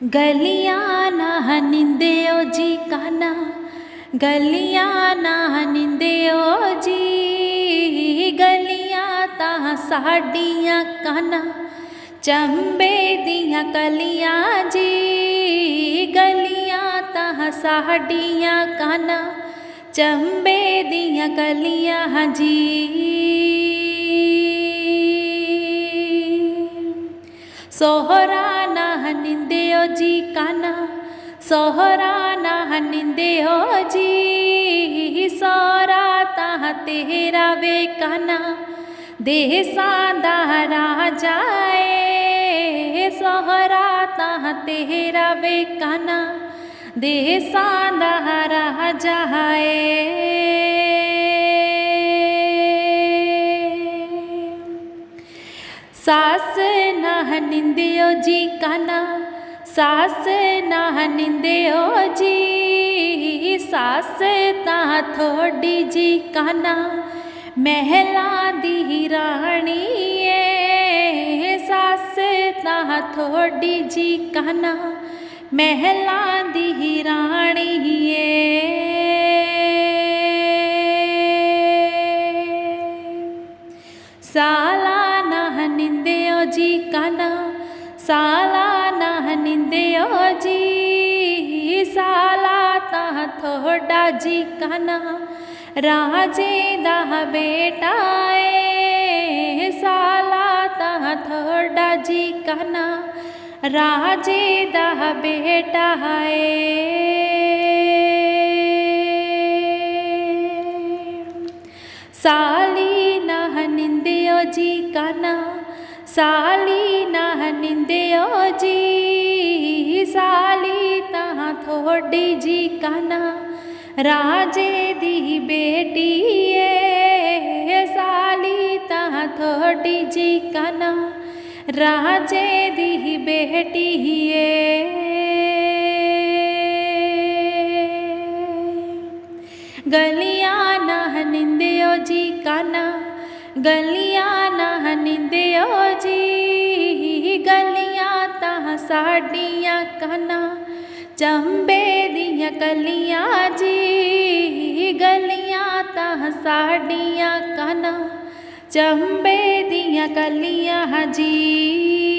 ਗਲੀਆਂ ਨਾ ਨਿੰਦਿਓ ਜੀ ਕਾਨਾ, ਗਲੀਆਂ ਨਾ ਨਿੰਦਿਓ ਜੀ, ਗਲੀਆਂ ਤਾਂ ਸਾਡੀਆਂ ਕਾਨਾ, ਚੰਬੇ ਦੀਆਂ ਕਲੀਆਂ ਜੀ, ਗਲੀਆਂ ਤਾਂ ਸਾਡੀਆਂ ਕਾਨਾ, ਚੰਬੇ ਦੀਆਂ ਕਲੀਆਂ ਜੀ। ਸੋਹਰਾ निंदे जी काना सोहराना हनिंदेओ जी सोरा ता तेरा वे काना देह सादा राजाए सोहरा ता तेरा वे काना देह सादा राजाए सास न जी काना सास ना निंदे ओ जी। सास ता थोड़ी जी काना महला दी रानी है सास ता थोड़ी जी काना महला दी रानी है साला ना निंदे ओ जी काना साला न जी साला त जी जीना राजे त बेटा साला त जी जीिकान राजे त बेटा हं साली नओ जी न साली नाह निंदयो जी, साली ना थोड़ी जी काना। राजे दी बेटी है साली तहाँ थोड़ी जी काना। राजे दी बेटी ए। गलिया नाह निंदयो जी काना। ਗਲੀਆਂ ਨਾ ਹਨਿੰਦਿਓ ਜੀ, ਗਲੀਆਂ ਤਾਂ ਸਾਡੀਆਂ ਕਨਾ, ਚੰਬੇ ਦੀਆਂ ਕਲੀਆਂ ਜੀ, ਗਲੀਆਂ ਤਾਂ ਸਾਡੀਆਂ ਕਨਾ, ਚੰਬੇ ਦੀਆਂ ਕਲੀਆਂ ਜੀ।